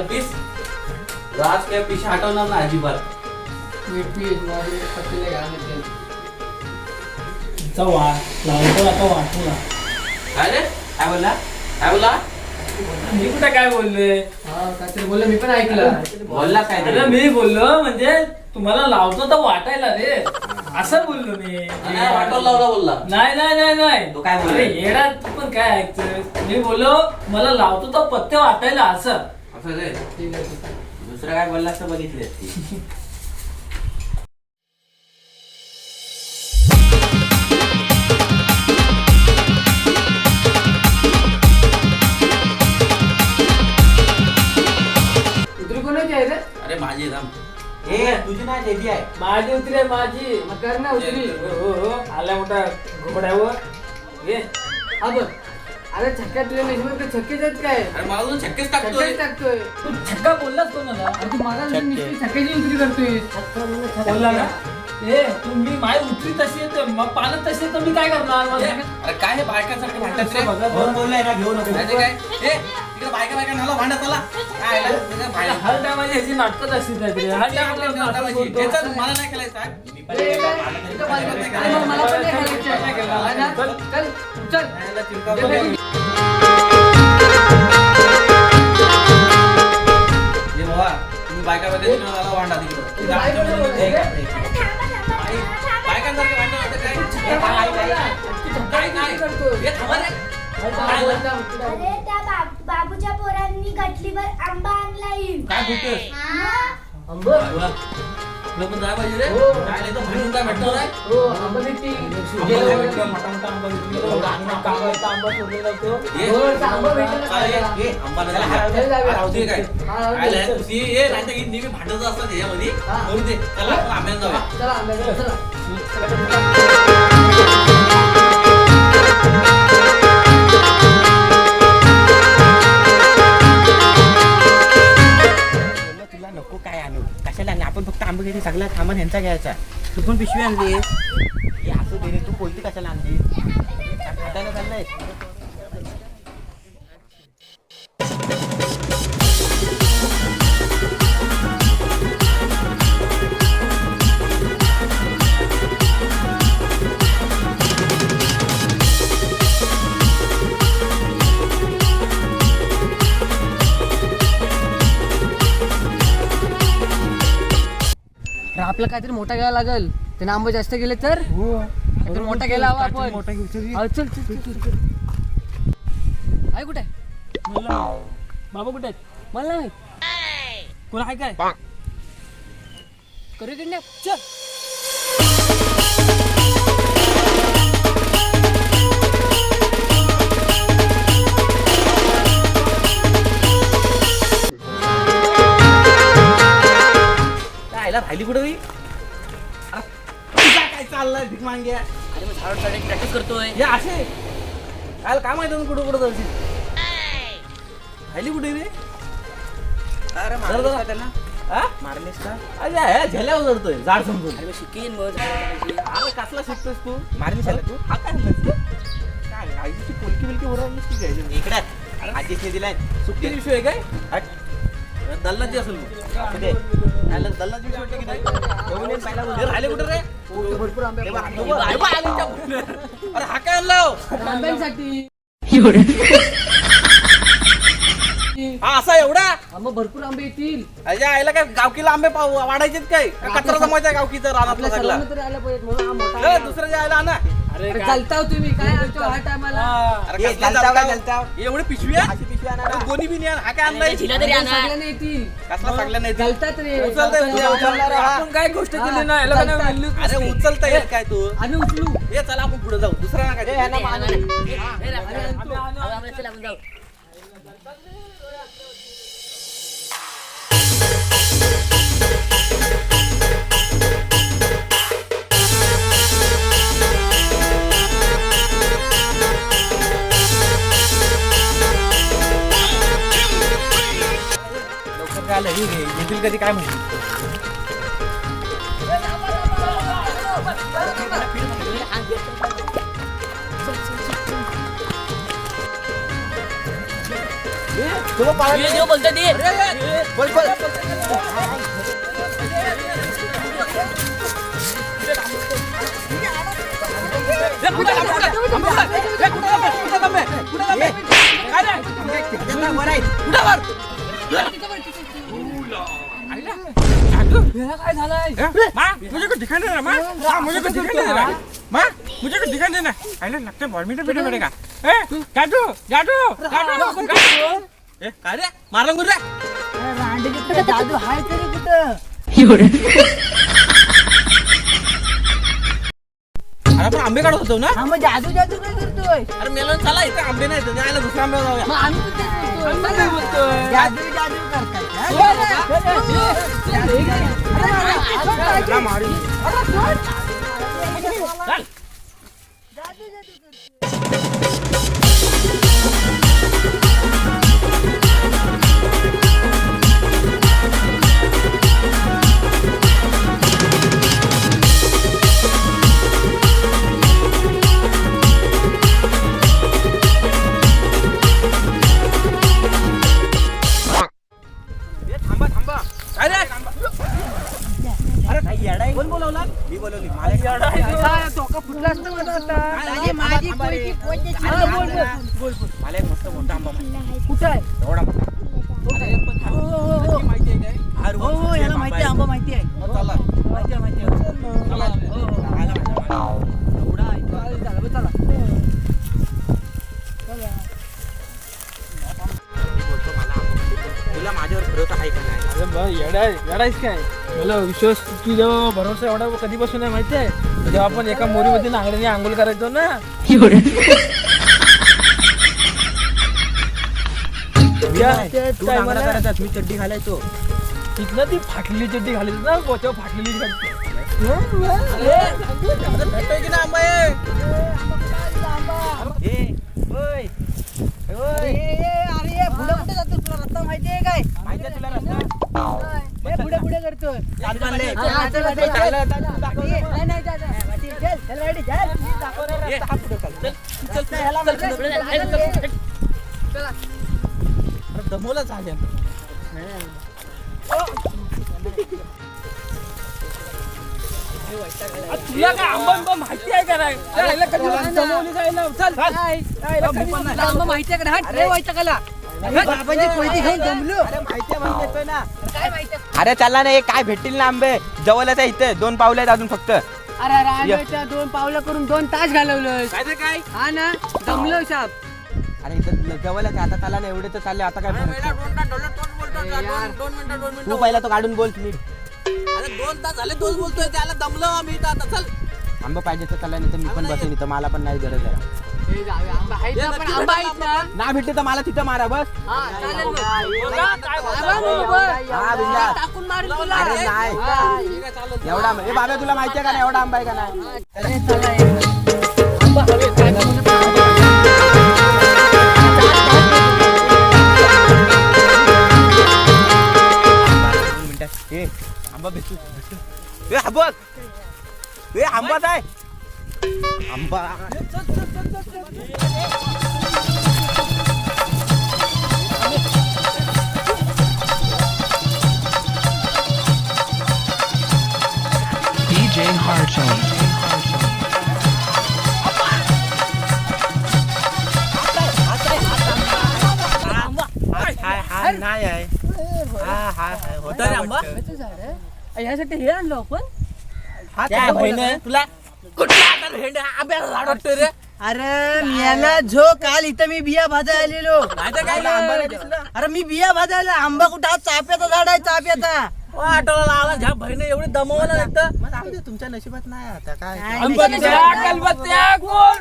काय पीस आज काय पिशा हटवणार ना अजिबात। मीठ पीठ माझे पत्ते घालून येते. चा वा लावतो आता वाटूला काय रे काय बोलला? काय बोलला? मी कुठे काय बोलले? हा काहीतरी बोललं मी पण ऐकलं. बोलला काय अरे मी बोललो म्हणजे तुम्हाला लावतो तर वाटायला रे. असं बोललो मी. नाही, लावला बोलला. नाही नाही नाही नाही. तो काय बोलला? अरे येडा तू पण काय ऐकतोय? मी बोललो मला लावतो तर पत्ते वाटायला असं. असं आहे आहे. दुसरं काय बोलला असं बघितले असते. उतरी कोणाची आहे रे? अरे माझी राम ए तुझी नाही त्याची आहे. माझी उतरी आहे माझी. मग कर ना उतरी. हो हो, हो. आल्या मोठ्या घोड्यावर घे हा बघ अरे छक्क्यात तुझ्या नशिबात काय छक्केच आहेत काय अरे मला छक्केच टाकतोय छक्केच टाकतोय तू छक्का बोललास तो मला अरे तू मला नुसती छक्क्याची उतरी करतोय बोलला ना ए तुम्ही माय उतरी तशी येते मग पाण्यात तशी तर मी काय करणार मला. अरे काय हे बायकांसारखं भांडत रे बघा, बघा. बोललाय ना घेऊ नको काय ए तिकडे बायका बायका नाला भांडत आला काय आला? हर टायमाची ह्याची नाटकं असतील काहीतरी हर टायमाला नाताळाची. बोलतो. मला नाही खेळायचं हा? मी पण? मला पण खेळायचं. हा ना? चल चल दे तुम्ही भांडा तिकडं. बायकांसारखं भांडण होतं काय? काय, काय. हे थांबा रे. अरे त्या बाब- बाबूच्या पोरांनी गटलीवर आंबा आणला येईल काय? आंबा? पाहिजे रे. हो. काय नाही तर भांडून काय भेटणार आहे? हो आंबा. आंबा ये. हो, आंबा भेटेल चला, ये, खायला. ये, आंबा नाही चला, झाला. हळद जाऊया. राहू दे काय? राहू दे. काय लय, तुझी ये, नाही तर नेहमी भांडत असतात ह्याच्यामध्ये. हा. करू दे. चला, आपण आंब्याला जाऊया. चला आंब्याला चला आणू आपण सगळ्या आंबे ह्यांचा घ्यायचा. तू पण पिशवी आणली असं दे तू कोणती कशाला आणली खाताना चाललंय. अरे आपलं काहीतरी मोठा घ्यायला लागल. त्याने आंबे जास्त गेले तर? काहीतरी मोठा घ्यायला हवा आपण. मोठा घेऊ हा, चल चल चल, चल आहे कुठे? बाबा कुठे आहेत? मला नाही. माहीत. कोण आहे काय? करू किडनॅप चल. काय आला राहिली कुठं ही? अरे, तुझा काय चाललंय भीक मांग्या अरे मग झाड चढायची प्रॅक्टिस करतोय. हे असे? काय काय माहिती ना कुठं कुठं जायची? राहिली कुठे रे? अरे मारलेस का त्यांना? हा मारलेस का? अरे ह्या झेल्यावर चढतोय झाड समजून. अरे शिकेन मग. झाड अरे कसला शिकतोस तू? मारलीस तू? हा काय म्हणतोस तू? काय पोलकी बिलकी की काय? इकडे. आजीने दिलाय. सुट्टी दिवशी आहे काय? हट. दल्लाची असेल. कुठे? दल्लाची वाटते की नाही? हे राहिले कुठे रे भरपूर. अरे काय? आंब्यांसाठी असा एवढा आंबा भरपूर आंबे येतील अजय आईला काय गावकीला आंबे पाव वाढायचेत काय का कचरा जमायचा गावकीचा रानातला आपल्या सगळा. दुसऱ्याच्या आईला आणा अरे अरे चालताव तुम्ही काय हा टायमाला अरे कसला चालताव? एवढी पिशवी आहे गोणी बी नाही आण. हा काय आणलाय सगळ्यांना येतील कसला सगळ्या नाही ते? चालतात रे उचलता येत नाही, उचलणार आहे. आपण काय गोष्ट हा, केली ना याला का नाही चालतात. अरे नसती. उचलता येत काय तू आम्ही उचलू ये चला आपण पुढे जाऊ दुसरा ना काय आम्ही आणतो. आम्ही आणू. हे काय माहिती तुम्ही पाळत ये देव बोलते ते बोल बोल काय झालंय मुझे कुछ दिखाई दे रहा मुझे कुछ दिखाई दे मुझे कुछ दिखाई देना अरे लगता है बॉडमीटर पीना का ए जादू जादू जादू ए, काय रे मारलं गुरु रांडे जादू हाय तरी कुठं? अरे आपण आंबे काढत होतो ना हा मग जादू जादू काय करतोय अरे मेलन चला इथे आंबे नाही तर जायला दुसरा आंबे जाऊया मग आम्ही पण तेच बोलतोय. जादू जादू करताय का? ए, येडायच काय? मला विश्वास तू जेव्हा भरोसा एवढा कधीपासून आहे माहिती आहे? जेव्हा आपण एका मोरीमध्ये नांगड्याने आंघोळ करायचो ना? मी चड्डी घालायचो. तिथनं ती फाटलेली चड्डी घालायची ना गोच्यावर फाटलेली भेटतोय की ना आंबा आहे ए ओय अरे अरे पुढे कुठे जातो तुला रस्ता माहिती आहे काय? माहिती आहे तुला रस्ता? हे पुढे पुढे करतोय चालू चालले. हा, हा, चल, चल, चल. चाललं, चाललं, दाखव. नाही, नाही, चल, चल, वाटी, चल, चल, वाटी, चल. ए, हा पुढे चाल. चल. चल, चल, ह्याला म्हण, चल, चल, चल, चल. अरे दमवलं झाल्या तुला काय आंबा माहिती आहे का नाही माहिती आहे का. बाबांची कोयती घेऊन जमलो. अरे चला ना हे काय भेटतील ना आंबे? जवळच आहे इथे दोन पावले आहेत अजून फक्त. अरे अरे आंब्याच्या दोन पावलं करून दोन तास घालवलं काय ते काय? हा ना जमलो साप. अरे इथं जवळच आहे आता चला ना एवढे तर चालले आता काय बोलतो? यार. तू मिनिटं पहिला तो काढून बोल नीट. अरे दोन तास झाले तोच बोलतोय त्याला दमलो आम्ही इथं आता. चल. आंबा पाहिजे तर चला नाही तर मी पण बसेन इथं मला पण नाही गरज आहे. हे जाऊया, आंबा आहेत ना, पण आंबा आहेत ना ना भेटते तर मला तिथं मारा बस. हा चालेल मग. बघा, काय आंबा मग बघ. हा, बिंदास. टाकून मारेल तुला. अरे नाही. हा. ठीक आहे चालत एवढा आंबा ए बाबा तुला माहिती आहे का नाही? एवढा आंबा आहे का नाही? अरे चला ये. आंबा हवे काय दोन मिनिटात ए आंबा भेटू. भेटू ए हा बघ ए आंबाच आहे आंबा. हाय हाय हाय नाही आहे हा हाय हाय होता रे आंबा आंब्याचं झाड आहे? यासाठी हे आणलं आपण हा काय बहिण तुला कुठला आता भेंड आंब्याला झाड वाटतोय रे? अरे मियाला झो काल इथं मी बिया भाजायला आलेलो. अरे मी बिया भाजायला आंबा कुठं? हा चाफ्याचा झाड आहे चाफ्याचा. ओ, आठवला बहिण एवढी दमवायला लागतं मग दे, तुमच्या नशिबात नाही आता काय? गोल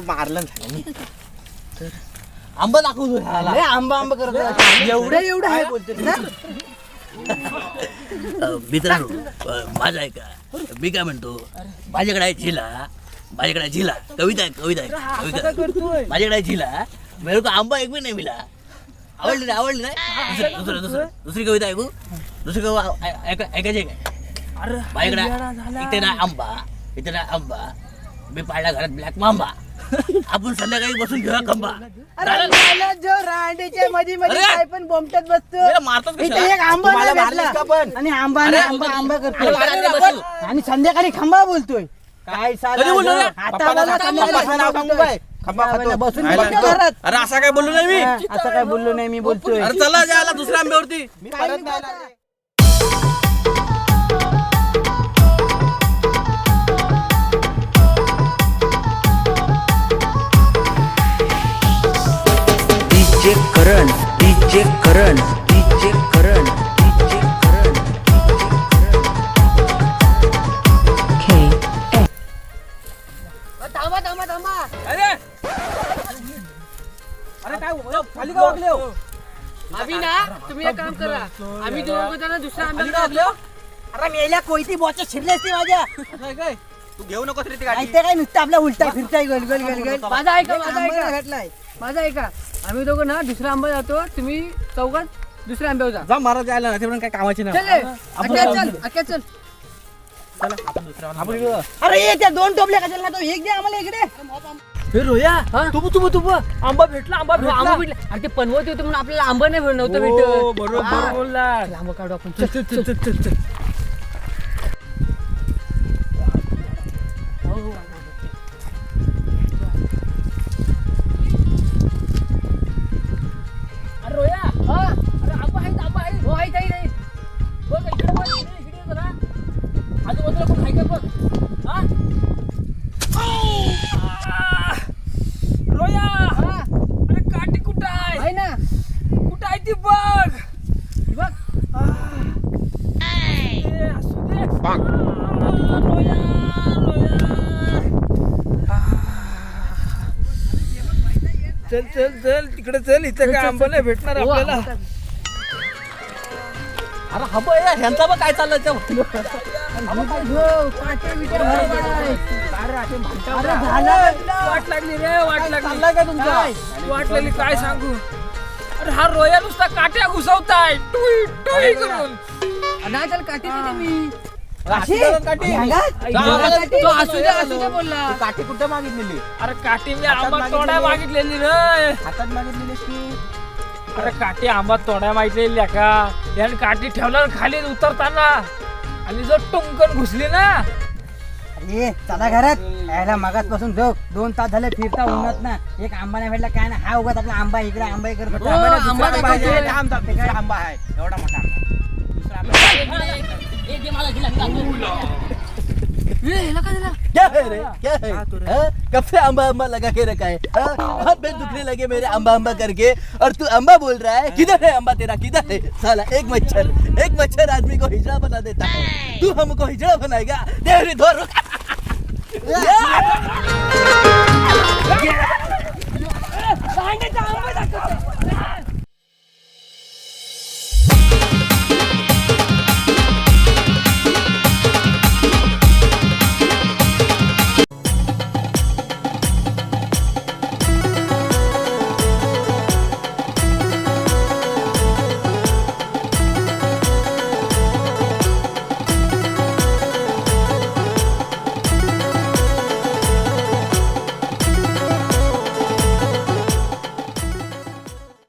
मारलं झालं. आंबा दाखवू तू ह्याला. लय आंबा आंबा करत आहे. एवढं एवढं आहे बोलतो. ना मित्रांनो माझा आहे का मी काय म्हणतो माझ्याकडे आहे झिला माझ्याकडे आहे झिला. कविता आहे कविता आहे कविता माझ्याकडे आहे झिला. मेरे को आंबा एक भी नहीं मिला. आवडली नाही आवडली नाही? दुसरं दुसरं दुसरं. दुसरी कविता ऐकू? दुसरी कविता ऐकायची आहे काय? माझ्याकडे इथे ना आंबा इथे ना आंबा. मी पाळला घरात ब्लॅक मांबा आपण संध्याकाळी बसून घेऊया खंबा? जो रांडीच्या मध्ये मध्ये अरे! काय पण बोमटत बसतो मारतात इथे? एक आंबा नाही भेटला आणि आंबा अरे, नाही आंबा आंबा अरे, करतोय मारायला बसू. आणि संध्याकाळी खंबा बोलतोय काय कधी बोललो रे? आता संध्याकाळी नाव सांगू काय खंबा खातो. बसून आयला. बघतो घरात अरे असा काय बोललो नाही मी हा, असं काय बोललो नाही मी बोलतोय अरे चला जायला दुसऱ्या आंब्यावरती नाही बोलत. DJ DJ Karan DJ Karan DJ Karan थांबा थांबा थांबा. अरे! अरे काय खाली का वागले हो? आम्ही ना तुम्ही एक काम करा. आम्ही दोघं जण दुसऱ्या आंब्याला अरे मेल्या कोयती शिरले असते माझ्या. काय काय? तू घेऊ नकोस रे ती गाडी. माहिती काय नुसतं आपला उलटा फिरताय गल गल गल गल माझा ऐका माझा ऐका. भेटलाय. माझा ऐका. आम्ही दोघं ना दुसरा आंबा जातो. तुम्ही चौघात दुसऱ्या आंब्यावर जा. जा महाराज जायला ना ते पण काय कामाची चल रे, अक्या चल अक्या चल. आपण इकडं. अरे ये त्या दोन टोपल्या कशाला तो? एक दे आम्हाला इकडे. हे रोया हा? तुबू तुबू आंबा भेटला आंबा हो, आंबा भेटला. भेटला. आणि ते पनवत होते म्हणून आपल्याला आंबा नाही भेट नव्हतं हो, भेटत. बरोबर हा. बोलला चल, आंबा काढू आपण. चल चल चल चल चल. चल चल चल तिकडे चल इथं काय आंबा नाही भेटणार हो, आपल्याला. आंबा अरे हा बघ या, ह्यांचा बघ काय चाललंय त्या काटे वाट लागली रे वाट लागली. चाललाय का तुमचा? वाट लागली काय सांगू? अरे हा रोया नुसता काट्या घुसवताय. टुई टुई करून. नाही काठी दिली मी. अशी? अंगात? तो असू दे असू दे बोलला काठी कुठं मागितलेली अरे काठी मी आंबा मागितलेली. तोडाय मागितलेली रे हातात की अरे काठी आंबा मागितलेली का याने काठी ठेवल्यावर खाली उतरताना आणि जर टुंकन घुसली ना अरे चला घरात यायला मगाचपासून जाऊ दोन तास झाले फिरता उन्हात ना एक आंबा नाही भेटला काय ना हा उगाच आपला आंबा इकडे आंबा इकडे करतो. हो, आंबा नाही, आंबा. आहे. थांब, थांब, दुसरा आंबा आहे एवढा मोठा आंबा दुसरा आंबा काय है रे क्या है हाँ? कब से अम्बा अम्बा लगा के रखा है हाँ? हाथ में दुखने लगे मेरे अम्बा अम्बा करके और तू अम्बा बोल रहा है किधर है अम्बा तेरा किधर है साला एक मच्छर एक मच्छर आदमी को हिजड़ा बना देता है तू हमको हिजड़ा बनाएगा देवरी धो रुक दाखवतो